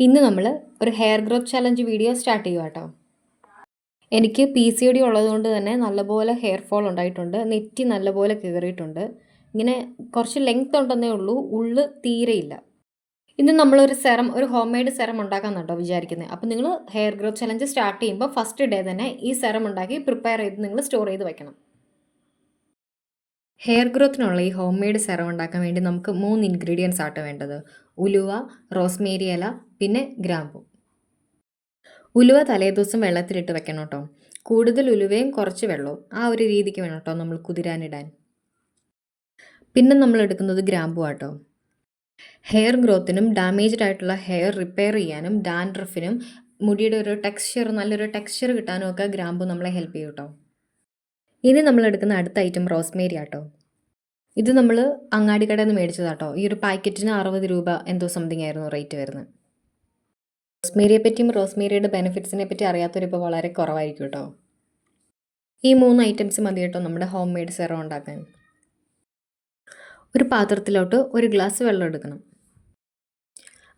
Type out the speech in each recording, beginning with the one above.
ഇന്ന് നമ്മൾ ഒരു hair growth challenge video start ചെയ്യുക കേട്ടോ എനിക്ക് പി സി ഒ ഡി ഉള്ളതുകൊണ്ട് തന്നെ നല്ലപോലെ ഹെയർ ഫോൾ ഉണ്ടായിട്ടുണ്ട്. നെറ്റി നല്ലപോലെ കീറിയിട്ടുണ്ട്. ഇങ്ങനെ കുറച്ച് ലെങ്ത് ഉണ്ടെന്നേ ഉള്ളൂ. ഉള്ളു തീരെയില്ല. ഇന്ന് നമ്മളൊരു സെറം ഒരു ഹോം മെയ്ഡ് സെറം ഉണ്ടാക്കാമെന്നുണ്ടോ വിചാരിക്കുന്നത് അപ്പോൾ നിങ്ങൾ ഹെയർ ഗ്രോത്ത് ചലഞ്ച് സ്റ്റാർട്ട് ചെയ്യുമ്പോൾ ഫസ്റ്റ് ഡേ തന്നെ ഈ സെറം ഉണ്ടാക്കി പ്രിപ്പയർ ചെയ്ത് നിങ്ങൾ സ്റ്റോർ ചെയ്ത് വെക്കണം. ഹെയർ ഗ്രോത്തിനുള്ള ഈ ഹോം മെയ്ഡ് സെറം ഉണ്ടാക്കാൻ വേണ്ടി നമുക്ക് മൂന്ന് ഇൻഗ്രീഡിയൻസ് ആട്ടോ വേണ്ടത്. ഉലുവ റോസ്മേരി ഇല പിന്നെ ഗ്രാമ്പു. ഉലുവ തലേദിവസം വെള്ളത്തിലിട്ട് വെക്കണം കേട്ടോ. കൂടുതൽ ഉലുവയും കുറച്ച് വെള്ളവും. ആ ഒരു രീതിക്ക് വേണം കേട്ടോ നമ്മൾ കുതിരാനിടാൻ. പിന്നെ നമ്മൾ എടുക്കുന്നത് ഗ്രാമ്പു ആട്ടോ. ഹെയർ ഗ്രോത്തിനും ഡാമേജ്ഡ് ആയിട്ടുള്ള ഹെയർ റിപ്പയർ ചെയ്യാനും ഡാൻഡ്രഫിനും മുടിയുടെ ഒരു ടെക്സ്ചർ നല്ലൊരു ടെക്സ്ചർ കിട്ടാനും ഒക്കെ ഗ്രാമ്പു നമ്മളെ ഹെൽപ്പ് ചെയ്യും കേട്ടോ. ഇനി നമ്മൾ എടുക്കുന്ന അടുത്ത ഐറ്റം റോസ്മേരി ആട്ടോ. ഇത് നമ്മൾ അങ്ങാടിക്കടയിൽ നിന്ന് മേടിച്ചതാട്ടോ. ഈ ഒരു പാക്കറ്റിന് അറുപത് രൂപ എന്തോ സംതിങ് ആയിരുന്നു റേറ്റ് വരുന്നത്. റോസ്മേരിയെ പറ്റിയും റോസ്മേരിയുടെ ബെനിഫിറ്റ്സിനെ പറ്റി അറിയാത്തവരിപ്പോൾ വളരെ കുറവായിരിക്കും കേട്ടോ. ഈ മൂന്ന് ഐറ്റംസ് മതി കേട്ടോ നമ്മുടെ ഹോം മെയ്ഡ് സെറം ഉണ്ടാക്കാൻ. ഒരു പാത്രത്തിലോട്ട് ഒരു ഗ്ലാസ് വെള്ളം എടുക്കണം.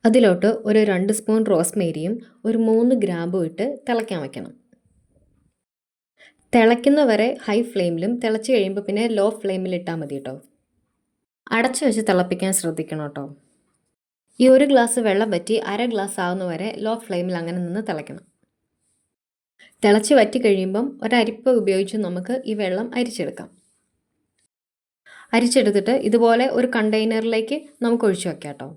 അതിലോട്ട് ഒരു രണ്ട് സ്പൂൺ റോസ്മേരിയും ഒരു മൂന്ന് ഗ്രാമ്പും ഇട്ട് തിളയ്ക്കാൻ വയ്ക്കണം തിളയ്ക്കുന്ന വരെ ഹൈ ഫ്ലെയിമിലും തിളച്ച് കഴിയുമ്പോൾ പിന്നെ ലോ ഫ്ലെയിമിൽ ഇട്ടാൽ മതി കേട്ടോ. അടച്ചു വെച്ച് തിളപ്പിക്കാൻ ശ്രദ്ധിക്കണം കേട്ടോ. ഈ ഒരു ഗ്ലാസ് വെള്ളം വറ്റി അര ഗ്ലാസ് ആവുന്ന വരെ ലോ ഫ്ലെയിമിൽ അങ്ങനെ നിന്ന് തിളയ്ക്കണം. തിളച്ച് വറ്റി കഴിയുമ്പം ഒരരിപ്പ് ഉപയോഗിച്ച് നമുക്ക് ഈ വെള്ളം അരിച്ചെടുക്കാം. അരിച്ചെടുത്തിട്ട് ഇതുപോലെ ഒരു കണ്ടെയ്നറിലേക്ക് നമുക്ക് ഒഴിച്ചു വയ്ക്കാം കേട്ടോ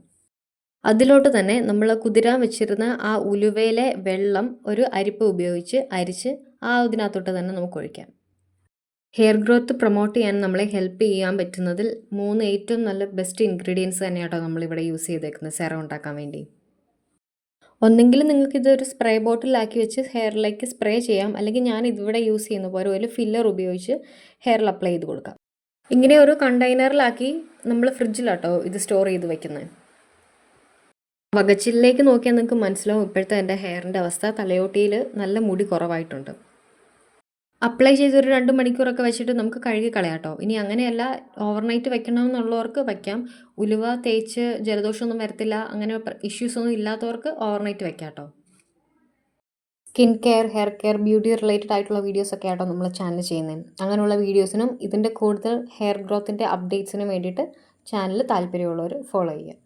അതിലോട്ട് തന്നെ നമ്മൾ കുതിരാൻ വെച്ചിരുന്ന ആ ഉലുവയിലെ വെള്ളം ഒരു അരിപ്പ് ഉപയോഗിച്ച് അരിച്ച് ആ ഇതിനകത്തോട്ട് തന്നെ നമുക്ക് ഒഴിക്കാം. ഹെയർ ഗ്രോത്ത് പ്രൊമോട്ട് ചെയ്യാൻ നമ്മളെ ഹെൽപ്പ് ചെയ്യാൻ പറ്റുന്നതിൽ മൂന്ന് ഏറ്റവും നല്ല ബെസ്റ്റ് ഇൻഗ്രീഡിയൻസ് തന്നെയാട്ടോ നമ്മളിവിടെ യൂസ് ചെയ്തേക്കുന്നത് സെറം ഉണ്ടാക്കാൻ വേണ്ടി. ഒന്നെങ്കിൽ നിങ്ങൾക്ക് ഇതൊരു സ്പ്രേ ബോട്ടിലാക്കി വെച്ച് ഹെയറിലേക്ക് സ്പ്രേ ചെയ്യാം. അല്ലെങ്കിൽ ഞാൻ ഇതിവിടെ യൂസ് ചെയ്യുന്ന പോലെ ഒരു ഫില്ലർ ഉപയോഗിച്ച് ഹെയറിൽ അപ്ലൈ ചെയ്ത് കൊടുക്കാം. ഇങ്ങനെ ഒരു കണ്ടെയ്നറിലാക്കി നമ്മൾ ഫ്രിഡ്ജിലാട്ടോ ഇത് സ്റ്റോർ ചെയ്ത് വെക്കുന്നത് വകച്ചിലേക്ക് നോക്കിയാൽ നിങ്ങൾക്ക് മനസ്സിലാവും ഇപ്പോഴത്തെ എന്റെ ഹെയറിന്റെ അവസ്ഥ തലയോട്ടിയിൽ നല്ല മുടി കുറവായിട്ടുണ്ട്. അപ്ലൈ ചെയ്ത് ഒരു രണ്ട് മണിക്കൂറൊക്കെ വെച്ചിട്ട് നമുക്ക് കഴുകി കളയാട്ടോ ഇനി അങ്ങനെയല്ല ഓവർനൈറ്റ് വെക്കണമെന്നുള്ളവർക്ക് വയ്ക്കാം ഉലുവ തേച്ച് ജലദോഷമൊന്നും വരത്തില്ല അങ്ങനെ ഇഷ്യൂസ് ഒന്നും ഇല്ലാത്തവർക്ക് overnight വെക്കാട്ടോ skin care hair care beauty related ആയിട്ടുള്ള വീഡിയോസ് ഒക്കെ ആട്ടോ നമ്മൾ ചാനൽ ചെയ്യുന്നത് അങ്ങനെയുള്ള വീഡിയോസിനും ഇതിന്റെ കൂടുതൽ ഹെയർ ഗ്രോത്തിന്റെ അപ്ഡേറ്റ്സിനും വേണ്ടിയിട്ട് ചാനൽ താല്പര്യമുള്ളവർ ഫോളോ ചെയ്യുക.